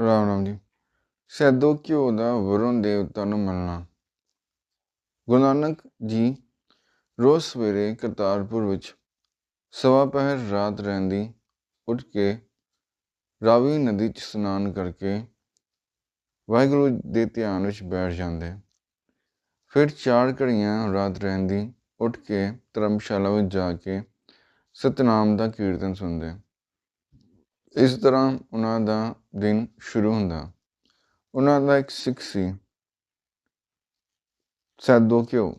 ਰਾਮ ਰਾਮ ਜੀ। ਸੈਦੋ ਘਿਓ ਦਾ ਵਰੁਣ ਦੇਵਤਾ ਨੂੰ ਮਿਲਣਾ। ਗੁਰੂ ਨਾਨਕ ਜੀ ਰੋਜ਼ ਸਵੇਰੇ ਕਰਤਾਰਪੁਰ ਵਿੱਚ ਸਵਾ ਪਹਿਰ ਰਾਤ ਰਹਿੰਦੀ ਉੱਠ ਕੇ ਰਾਵੀ ਨਦੀ 'ਚ ਇਸ਼ਨਾਨ ਕਰਕੇ ਵਾਹਿਗੁਰੂ ਦੇ ਧਿਆਨ ਵਿੱਚ ਬੈਠ ਜਾਂਦੇ। ਫਿਰ ਚਾਰ ਘੜੀਆਂ ਰਾਤ ਰਹਿੰਦੀ ਉੱਠ ਕੇ ਧਰਮਸ਼ਾਲਾ ਵਿੱਚ ਜਾ ਕੇ ਸਤਨਾਮ ਦਾ ਕੀਰਤਨ ਸੁਣਦੇ। ਇਸ ਤਰ੍ਹਾਂ ਉਹਨਾਂ ਦਾ ਦਿਨ ਸ਼ੁਰੂ ਹੁੰਦਾ। ਉਹਨਾਂ ਦਾ ਇੱਕ ਸਿੱਖ ਸੀ, ਸੈਦੋ ਘਿਓ।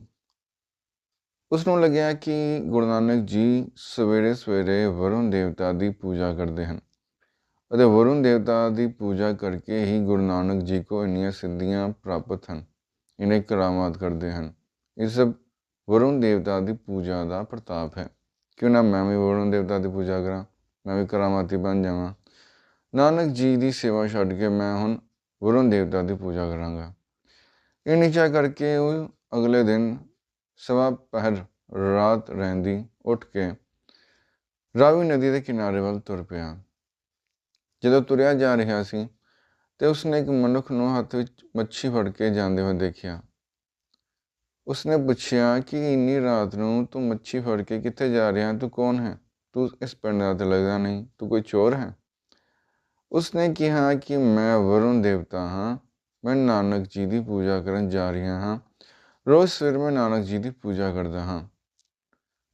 ਉਸ ਨੂੰ ਲੱਗਿਆ ਕਿ ਗੁਰੂ ਨਾਨਕ ਜੀ ਸਵੇਰੇ ਸਵੇਰੇ ਵਰੁਣ ਦੇਵਤਾ ਦੀ ਪੂਜਾ ਕਰਦੇ ਹਨ ਅਤੇ ਵਰੁਣ ਦੇਵਤਾ ਦੀ ਪੂਜਾ ਕਰਕੇ ਹੀ ਗੁਰੂ ਨਾਨਕ ਜੀ ਕੋ ਇੰਨੀਆਂ ਸਿੱਧੀਆਂ ਪ੍ਰਾਪਤ ਹਨ ਇਨੇ ਕਰਾਮਾਤ ਕਰਦੇ ਹਨ। ਇਹ ਸਭ ਵਰੁਣ ਦੇਵਤਾ ਦੀ ਪੂਜਾ ਦਾ ਪ੍ਰਤਾਪ ਹੈ। ਕਿਉਂ ਨਾ ਮੈਂ ਵੀ ਵਰੁਣ ਦੇਵਤਾ ਦੀ ਪੂਜਾ ਕਰਾਂ? ਮੈਂ ਵੀ ਕਰਾਮਾਤੀ ਬਣ ਜਾਵਾਂ। ਨਾਨਕ ਜੀ ਦੀ ਸੇਵਾ ਛੱਡ ਕੇ ਮੈਂ ਹੁਣ ਵਰੁਣ ਦੇਵਤਾ ਦੀ ਪੂਜਾ ਕਰਾਂਗਾ। ਇਹ ਨਿਸ਼ਚਾ ਕਰਕੇ ਉਹ ਅਗਲੇ ਦਿਨ ਸਵਾ ਪਹਿਰ ਰਾਤ ਰਹਿੰਦੀ ਉੱਠ ਕੇ ਰਾਵੀ ਨਦੀ ਦੇ ਕਿਨਾਰੇ ਵੱਲ ਤੁਰ ਪਿਆ। ਜਦੋਂ ਤੁਰਿਆ ਜਾ ਰਿਹਾ ਸੀ ਤੇ ਉਸਨੇ ਇੱਕ ਮਨੁੱਖ ਨੂੰ ਹੱਥ ਵਿੱਚ ਮੱਛੀ ਫੜ ਕੇ ਜਾਂਦੇ ਹੋਏ ਦੇਖਿਆ। ਉਸਨੇ ਪੁੱਛਿਆ ਕਿ ਇੰਨੀ ਰਾਤ ਨੂੰ ਤੂੰ ਮੱਛੀ ਫੜ ਕੇ ਕਿੱਥੇ ਜਾ ਰਿਹਾ ਤੂੰ ਕੌਣ ਹੈ? ਤੂੰ ਇਸ ਪਿੰਡ ਦਾ ਤੇ ਲੱਗਦਾ ਨਹੀਂ, ਤੂੰ ਕੋਈ ਚੋਰ ਹੈ? ਉਸਨੇ ਕਿਹਾ ਕਿ ਮੈਂ ਵਰੁਣ ਦੇਵਤਾ ਹਾਂ, ਮੈਂ ਨਾਨਕ ਜੀ ਦੀ ਪੂਜਾ ਕਰਨ ਜਾ ਰਿਹਾ ਹਾਂ, ਰੋਜ਼ ਸਵੇਰ ਮੈਂ ਨਾਨਕ ਜੀ ਦੀ ਪੂਜਾ ਕਰਦਾ ਹਾਂ।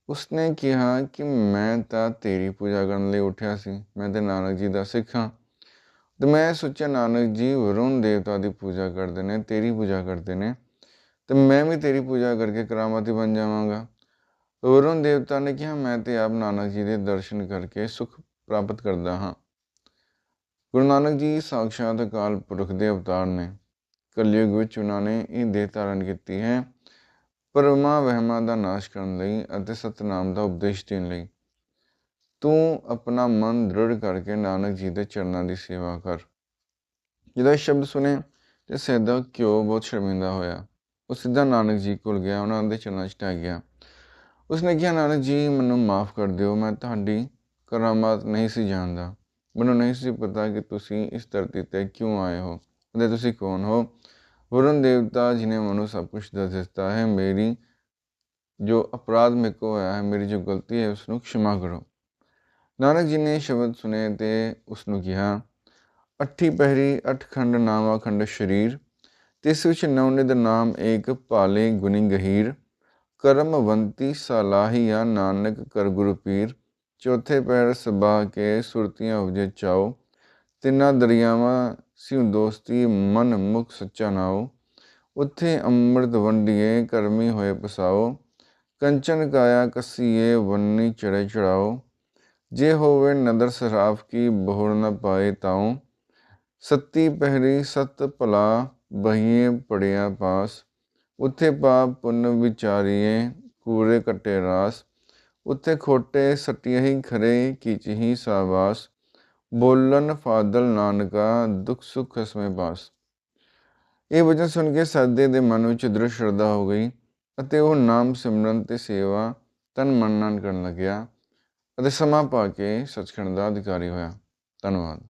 ਉਸਨੇ ਕਿਹਾ ਕਿ ਮੈਂ ਤਾਂ ਤੇਰੀ ਪੂਜਾ ਕਰਨ ਲਈ ਉੱਠਿਆ ਸੀ, ਮੈਂ ਤੇ ਨਾਨਕ ਜੀ ਦਾ ਸਿੱਖ ਹਾਂ। ਤੇ ਮੈਂ ਸੋਚਿਆ, ਨਾਨਕ ਜੀ ਵਰੁਣ ਦੇਵਤਾ ਦੀ ਪੂਜਾ ਕਰਦੇ ਨੇ, ਤੇਰੀ ਪੂਜਾ ਕਰਦੇ ਨੇ, ਤੇ ਮੈਂ ਵੀ ਤੇਰੀ ਪੂਜਾ ਕਰਕੇ ਕਰਾਮਾਤੀ ਬਣ ਜਾਵਾਂਗਾ। ਵਰੁਣ ਦੇਵਤਾ ਨੇ ਕਿਹਾ ਮੈਂ ਤੇ ਆਪ ਨਾਨਕ ਜੀ ਦੇ ਦਰਸ਼ਨ ਕਰਕੇ ਸੁਖ ਪ੍ਰਾਪਤ ਕਰਦਾ ਹਾਂ ਗੁਰੂ ਨਾਨਕ ਜੀ ਸਾਖਸ਼ਾਤ ਅਕਾਲ ਪੁਰਖ ਦੇ ਅਵਤਾਰ ਨੇ ਕਲਯੁਗ ਵਿੱਚ ਉਹਨਾਂ ਨੇ ਇਹ ਦੇਹ ਧਾਰਨ ਕੀਤੀ ਹੈ ਪਰਮਾ ਵਹਿਮਾਂ ਦਾ ਨਾਸ਼ ਕਰਨ ਲਈ ਅਤੇ ਸਤਨਾਮ ਦਾ ਉਪਦੇਸ਼ ਦੇਣ ਲਈ ਤੂੰ ਆਪਣਾ ਮਨ ਦ੍ਰਿੜ ਕਰਕੇ ਨਾਨਕ ਜੀ ਦੇ ਚਰਨਾਂ ਦੀ ਸੇਵਾ ਕਰ ਜਦੋਂ ਇਹ ਸ਼ਬਦ ਸੁਨੇ ਤੇ ਸੈਦਾ ਕਿਉ ਬਹੁਤ ਸ਼ਰਮਿੰਦਾ ਹੋਇਆ ਉਹ ਸਿੱਧਾ ਨਾਨਕ ਜੀ ਕੋਲ ਗਿਆ ਉਹਨਾਂ ਦੇ ਚਰਨਾਂ 'ਚ ਟਹਿ ਗਿਆ ਉਸਨੇ ਕਿਹਾ ਨਾਨਕ ਜੀ ਮੈਨੂੰ ਮਾਫ ਕਰ ਦਿਓ, ਮੈਂ ਤੁਹਾਡੀ ਕਰਾਮਾਤ ਨਹੀਂ ਸੀ ਜਾਣਦਾ। ਮੈਨੂੰ ਨਹੀਂ ਸੀ ਪਤਾ ਕਿ ਤੁਸੀਂ ਇਸ ਧਰਤੀ ਤੇ ਕਿਉਂ ਆਏ ਹੋ ਅਤੇ ਤੁਸੀਂ ਕੌਣ ਹੋ। ਵਰੁਣ ਦੇਵਤਾ ਜੀ ਨੇ ਮੈਨੂੰ ਸਭ ਕੁਝ ਦੱਸ ਦਿੱਤਾ ਹੈ, ਮੇਰੀ ਜੋ ਅਪਰਾਧ ਮੇਰੇ ਕੋ ਹੋਇਆ ਹੈ, ਮੇਰੀ ਜੋ ਗਲਤੀ ਹੈ ਉਸ ਨੂੰ ਖਿਮਾ ਕਰੋ। ਨਾਨਕ ਜੀ ਨੇ ਸ਼ਬਦ ਸੁਨੇ ਤੇ ਉਸ ਨੂੰ ਕਿਹਾ, ਅੱਠੀ ਪਹਿਰੀ, ਅਠ ਖੰਡ ਨਾਮਾ ਖੰਡ, ਸ਼ਰੀਰ। ਤਿਸ ਵਿੱਚ ਨਵਨਿਦ ਨਾਮ ਏਕ ਭਾਲੇ ਗੁਨੀ ਗਹੀਰ। ਕਰਮਵੰਤੀ ਸਲਾਹੀਆ ਨਾਨਕ ਕਰ ਗੁਰੂ ਪੀਰ, ਚੌਥੇ ਪੈਰ ਸਬਾ ਕੇ ਸੁਰਤੀਆਂ ਉਜੇ ਚਾਓ, ਤਿੰਨਾਂ ਦਰਿਆਵਾਂ ਸਿਉ ਦੋਸਤੀ ਮਨ ਮੁਖ ਸੱਚਾ ਨਾਓ, ਉੱਥੇ ਅੰਮ੍ਰਿਤ ਵੰਡੀਏ ਕਰਮੀ ਹੋਏ ਪਸਾਓ, ਕੰਚਨ ਕਾਇਆ ਕਸੀਏ ਵੰਨੀ ਚੜੇ ਚੜਾਓ, ਜੇ ਹੋਵੇ ਨਦਰ ਸਰਾਫ ਕੀ ਬਹੁੜ ਨ ਪਾਏ ਤਾਉ ਸੱਤੀ ਪਹਿਰੀ ਸਤ ਭਲਾ ਬਹੀਏ ਪੜਿਆ ਪਾਸ ਉੱਥੇ ਪਾਪ ਪੁੰਨ ਵਿਚਾਰੀਏ, ਕੂੜੇ ਕੱਟੇ ਰਾਸ। ਉੱਥੇ ਖੋਟੇ ਸਟਿਆ ਹੀ ਖਰੇ ਕੀਚਹੀ ਸਾਵਾਸ। ਬੋਲਨ ਫਾਦਲ ਨਾਨਕਾ, ਦੁਖ ਸੁਖ ਖਸਮੇ ਬਾਸ। ਇਹ ਵਚਨ ਸੁਣ ਕੇ ਸਾਦੇ ਦੇ ਮਨ ਵਿੱਚ ਦ੍ਰਿੜ ਸ਼ਰਧਾ ਹੋ ਗਈ ਅਤੇ ਉਹ ਨਾਮ ਸਿਮਰਨ ਤੇ ਸੇਵਾ ਤਨ ਮਨ ਨਾਲ ਕਰਨ ਲੱਗਿਆ ਅਤੇ ਸਮਾਂ ਪਾ ਕੇ ਸੱਚਖੰਡ ਦਾ ਅਧਿਕਾਰੀ ਹੋਇਆ। ਧੰਨਵਾਦ।